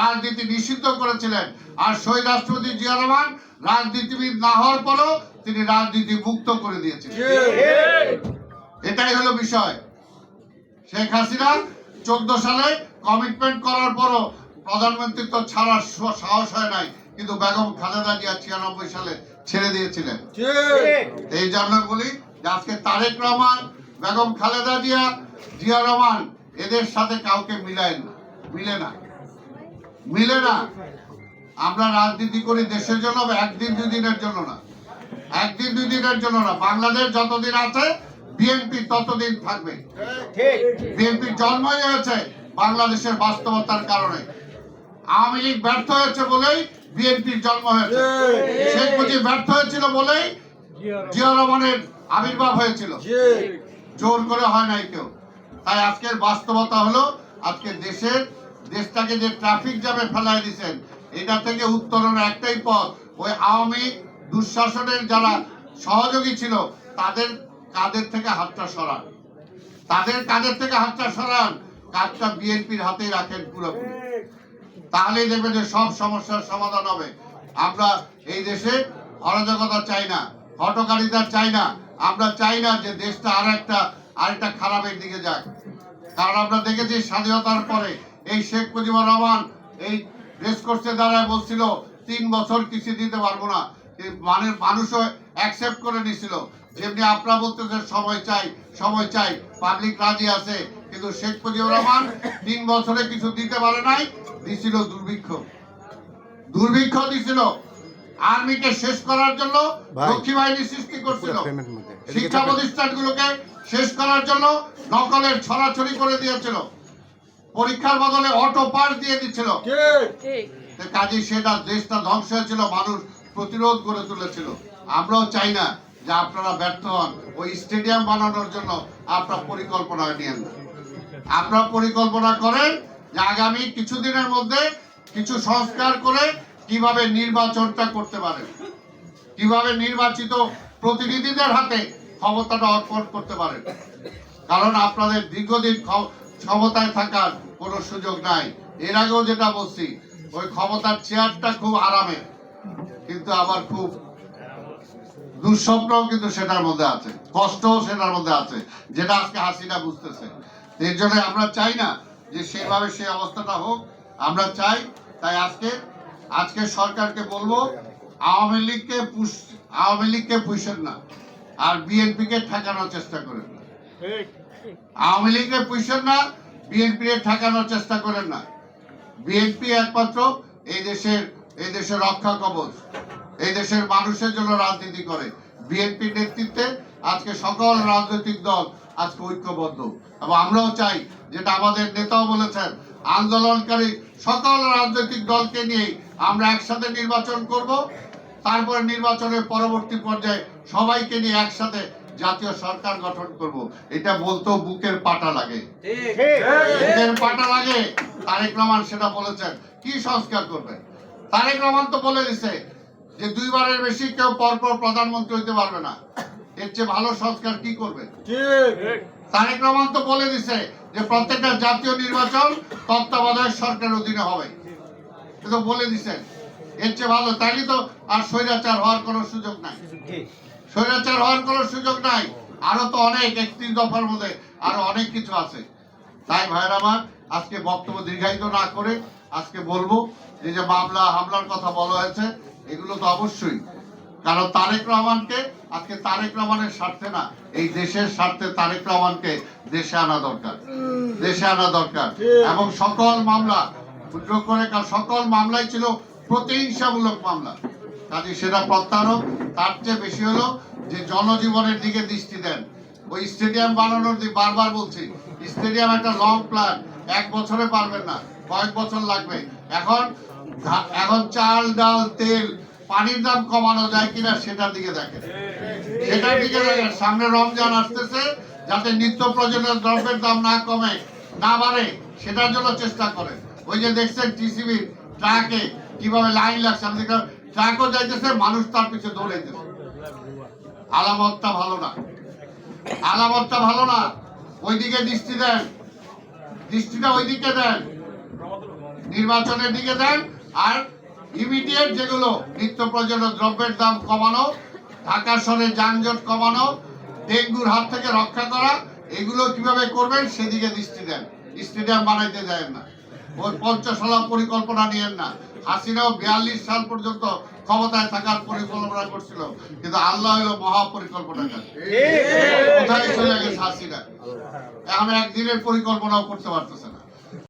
রাজনীতি নিষিদ্ধ করেছিলেন। আর শহীদ রাষ্ট্রপতি জিয়া রহমান রাজনীতিবিদ না হওয়ার পরও তিনি রাজনীতি মুক্ত করে দিয়েছিলেন এটাই হলো বিষয়। শেখ হাসিনা চোদ্দ সালে কমিটমেন্ট করার পরও প্রধানমন্ত্রী তো ছাড়ার সাহস হয় নাই কিন্তু বেগম খালেদা জিয়া ছিয়ানব্বই সালে ছেড়ে দিয়েছিলেন। এই জন্য বলি যে আজকে তারেক রহমান বেগম খালেদা জিয়া জিয়া রহমান এদের সাথে কাউকে মিলায় না মিলে না। মিলে না। আমরা রাজনীতি করি দেশের জন্য একদিন দুই দিনের জন্য না। একদিন দুই দিনের জন্য না। বাংলাদেশ যতদিন আছে বিএনপি ততদিন থাকবে। বিএনপির জন্মই হয়েছে বাংলাদেশের বাস্তবতার কারণে। আওয়ামী লীগ ব্যর্থ হয়েছে বলেই বিএনপির জন্ম হয়েছে। শেখ মুজিব ব্যর্থ হয়েছিল বলেই জিয়া রহমানের আবির্ভাব হয়েছিল। জোর করে হয় নাই কেউ। তাই আজকের বাস্তবতা হলো আজকে দেশের দেশটাকে যে ট্রাফিক জ্যামে ফেলায় দিচ্ছেন এটা থেকে উত্তরণের একটাই পথ। ওই আওয়ামী দুঃশাসনের যারা সহযোগী ছিল, তাদের কাদের থেকে হাতটা সরান। তাদের কাদের থেকে হাতটা সরান কাজটা বিএনপির হাতেই রাখেন পুরোপুরি। তাহলেই দেখবেন যে সব সমস্যার সমাধান হবে। আমরা এই দেশে অরাজকতা চাই না, হটকারিতা চাই না। আমরা চাই না যে দেশটা আর একটা আরেকটা খারাপের দিকে যাক। কারণ আমরা দেখেছি স্বাধীনতার পরে এই শেখ মুজিবুর রহমান এই রেস কোর্সে দাঁড়ায় বলছিল তিন বছর কিছু দিতে পারব না। মানে মানুষও অ্যাকসেপ্ট করে নিছিল। যেমনি আপনারা বলতেছেন সময় চাই সময় চাই পাবলিক রাজি আছে। কিন্তু শেখ মুজিবুর রহমান তিন বছরে কিছু দিতে পারে নাই দিছিল দুর্ভিক্ষ। দুর্ভিক্ষ দিছিল। আর্মিকে শেষ করার জন্য। লক্ষ্মী বাহিনী সৃষ্টি করছিল। শিক্ষা প্রতিষ্ঠানগুলোকে শেষ করার জন্য নকলের ছড়াছড়ি করে দিয়েছিল। পরীক্ষার বদলে অটো পাস দিয়ে দিচ্ছিল। তো কাজে সেটা দেশটা ধ্বংস হয়েছিল মানুষ প্রতিরোধ করে তুলেছিল। আমরাও চাই না যে আপনারা ব্যর্থ হন ওই স্টেডিয়াম বানানোর জন্য আপনার পরিকল্পনা নিয়েন না। আপনারা পরিকল্পনা করেন যে আগামী কিছুদিনের মধ্যে কিছু সংস্কার করে কীভাবে নির্বাচনটা করতে পারেন। কীভাবে নির্বাচিত প্রতিনিধিদের হাতে ক্ষমতাটা অর্পণ করতে পারেন। কারণ আপনাদের দীর্ঘদিন ক্ষমতায় থাকার কোনো সুযোগ নাই। এর আগেও যেটা বলছি ওই ক্ষমতার চেয়ারটা খুব আরামে কিন্তু আবার খুব দুঃস্বপ্নও কিন্তু সেটার মধ্যে আছে কষ্টও সেটার মধ্যে আছে যেটা আজকে হাসিনা বুঝতেছে। এর জন্য আমরা চাই না যে সেভাবে সেই অবস্থাটা হোক আমরা চাই তাই আজকে আজকে সরকারকে বলব আওয়ামী লীগকে পুষ আওয়ামী লীগকে পুষেন না আর বিএনপি কে ঠেকানোর চেষ্টা করেন। আওয়ামী লীগকে পুষেন না বিএনপি কে ঠেকানোর চেষ্টা করেন না। বিএনপি একমাত্র এই দেশের এই দেশের রক্ষা কবচ, এই দেশের মানুষের জন্য রাজনীতি করে। বিএনপির নেতৃত্বে আজকে সকল রাজনৈতিক দল আজকে ঐক্যবদ্ধ। এবং আমরাও চাই যেটা আমাদের নেতাও বলেছেন, আন্দোলনকারী সকল রাজনৈতিক দলকে নিয়ে আমরা একসাথে নির্বাচন করব। তারপরে নির্বাচনের পরবর্তী পর্যায়ে সবাইকে নিয়ে একসাথে জাতীয় সরকার গঠন করব। এটা বলতেও বুকের পাটা লাগে। বুকের পাটা লাগে। তারেক রহমান সেটা বলেছেন। কি সংস্কার করবেন তারেক রহমান তো বলে দিছে যে দুইবারের বেশি কেউ পরপর প্রধানমন্ত্রী হইতে পারবে না। এর চেয়ে ভালো সংস্কার কি করবে? তারেক রহমান তো বলে দিছে যে প্রত্যেকটা জাতীয় নির্বাচন তত্ত্বাবধায়ক সরকারের অধীনে হবে। কিন্তু বলে দিছেন। এর চেয়ে ভালো। তাইলে তো আর স্বৈরাচার হওয়ার কোনো সুযোগ নাই। স্বৈরাচার হওয়ার কোনো সুযোগ নাই। আরও তো অনেক একত্রিশ দফার মধ্যে আরও অনেক কিছু আছে। তাই ভাইয়ের আমার, আজকে বক্তব্য দীর্ঘায়িত না করে আজকে বলব যে যে মামলা, হামলার কথা বলা হয়েছে, এগুলো তো অবশ্যই। কারণ তারেক রহমানকে, আজকে তারেক রহমানের স্বার্থে না, এই দেশের স্বার্থে তারেক রহমানকে দেশে আনা দরকার। দেশে আনা দরকার। এবং সকল মামলা উদ্যোগ করে, কারণ সকল মামলাই ছিল প্রতিহিংসামূলক মামলা। কাজে সেটা প্রত্যারোপ তার চেয়ে বেশি হলো যে জনজীবনের দিকে দৃষ্টি দেন। ওই স্টেডিয়াম বানানোর দিকে বারবার বলছি, স্টেডিয়াম একটা লং প্ল্যান এক বছরে পারবেন না, কয়েক বছর লাগবে। এখন এখন চাল, ডাল, তেল, পানির দাম কমানো যায় কিনা সেটার দিকে দেখেন। সেটার দিকে দেখেন, সামনে রমজান আসতেছে, যাতে নিত্য প্রয়োজনীয় দ্রব্যের দাম না কমে, না বাড়ে, সেটার জন্য চেষ্টা করে ওই যে দেখছেন টিসিবি ট্রাকে কীভাবে লাইন লাগছে, আমি দেখলাম ট্রাকও যাইতেছে, মানুষ তার পিছনে দৌড়াইতেছে। আলামতটা ভালো না। আলামতটা ভালো না। ওইদিকে দৃষ্টি দেন। দৃষ্টিটা ওইদিকে দেন। নির্বাচনের দিকে দেন। আর ইমিডিয়েট যেগুলো নিত্য প্রয়োজনীয় দ্রব্যের দাম কমানো, ঢাকা শহরে যানজট কমানো, ডেঙ্গুর হাত থেকে রক্ষা করা, এগুলো কীভাবে করবেন, সেদিকে দৃষ্টি দেন। স্টেডিয়াম বানাইতে দেন না। ওই পঞ্চশালা পরিকল্পনা নিয়েন না। হাসিনাও বিয়াল্লিশ সাল পর্যন্ত ক্ষমতায় থাকার পরিকল্পনা করছিল। কিন্তু আল্লাহ হলো মহা পরিকল্পনাকারী কোথায় চলে গেছে হাসিনা? এখন একদিনের পরিকল্পনাও করতে পারতেছে না।